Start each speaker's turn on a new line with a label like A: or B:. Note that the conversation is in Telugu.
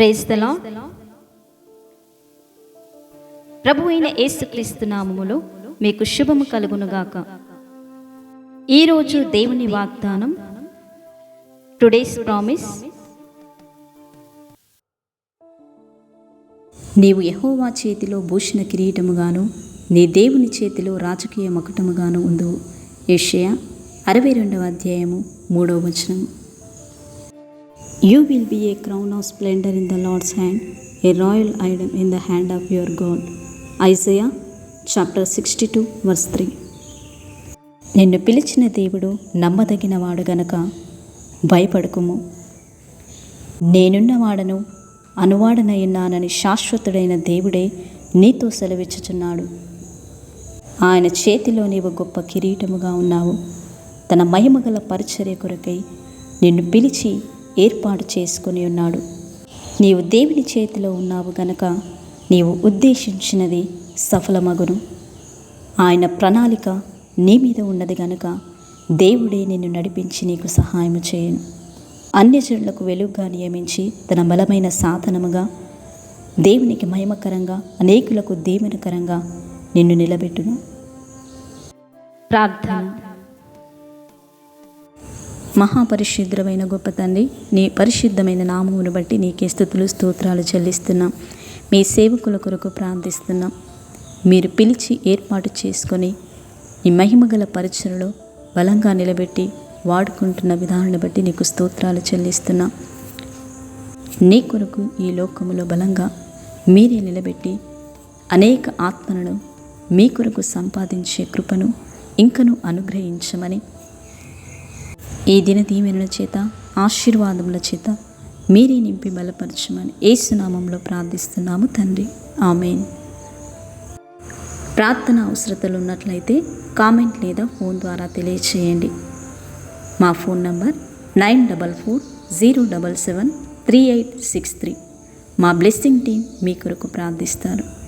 A: ప్రేస్తలా ప్రభు అయిన యేసుక్రీస్తు నామములో మీకు శుభము కలుగునుగాక ఈరోజు దేవుని వాగ్దానం టుడేస్ ప్రామిస్
B: నీవు యహోవా చేతిలో భూషణ కిరీటముగాను నీ దేవుని చేతిలో రాజకీయ మకుటముగాను ఉందో యషయ అరవై రెండవ అధ్యాయము మూడవ వచనం. You will be a crown of splendour in the Lord's hand a royal diadem in the hand of your God Isaiah chapter sixty two verse three నిన్ను పిలిచిన దేవుడు నమ్మదగిన వాడు గనక భయపడకుము. నేనున్నవాడను అనువాడనయ్యున్నానని శాశ్వతుడైన దేవుడే నీతో సెలవిచ్చుచున్నాడు. ఆయన చేతిలో నీవు గొప్ప కిరీటముగా ఉన్నావు. తన మహిమగల పరిచర్య కొరకై నిన్ను పిలిచి ఏర్పాటు చేసుకుని ఉన్నాడు. నీవు దేవుని చేతిలో ఉన్నావు గనక నీవు ఉద్దేశించినది సఫలమగును. ఆయన ప్రణాళిక నీ మీద ఉన్నది గనుక దేవుడే నిన్ను నడిపించి నీకు సహాయము చేయను. అన్యజనులకు వెలుగుగా నియమించి తన బలమైన సాధనముగా దేవునికి మహిమకరంగా అనేకులకు దీవెనకరంగా నిన్ను నిలబెట్టును.
A: ప్రార్థన.
B: మహాపరిశుద్ధమైన గొప్ప తండ్రి నీ పరిశుద్ధమైన నామమును బట్టి నీకే స్థుతులు స్తోత్రాలు చెల్లిస్తున్నాం. మీ సేవకుల కొరకు ప్రార్థిస్తున్నాం. మీరు పిలిచి ఏర్పాటు చేసుకొని నీ మహిమగల పరిచయలో బలంగా నిలబెట్టి వాడుకుంటున్న విధానాన్ని బట్టి నీకు స్తోత్రాలు చెల్లిస్తున్నాం. నీ కొరకు ఈ లోకములో బలంగా మీరే నిలబెట్టి అనేక ఆత్మలను మీ కొరకు సంపాదించే కృపను ఇంకను అనుగ్రహించమని ఈ దిన దీవెనల చేత ఆశీర్వాదముల చేత మీరే నింపి బలపరచమని ఏసునామంలో ప్రార్థిస్తున్నాము తండ్రి. ఆమెన్. ప్రార్థన అవసరతలు ఉన్నట్లయితే కామెంట్ లేదా ఫోన్ ద్వారా తెలియచేయండి. మా phone number nine double four zero double seven three eight six three. మా బ్లెస్సింగ్ టీం మీ కొరకు ప్రార్థిస్తారు.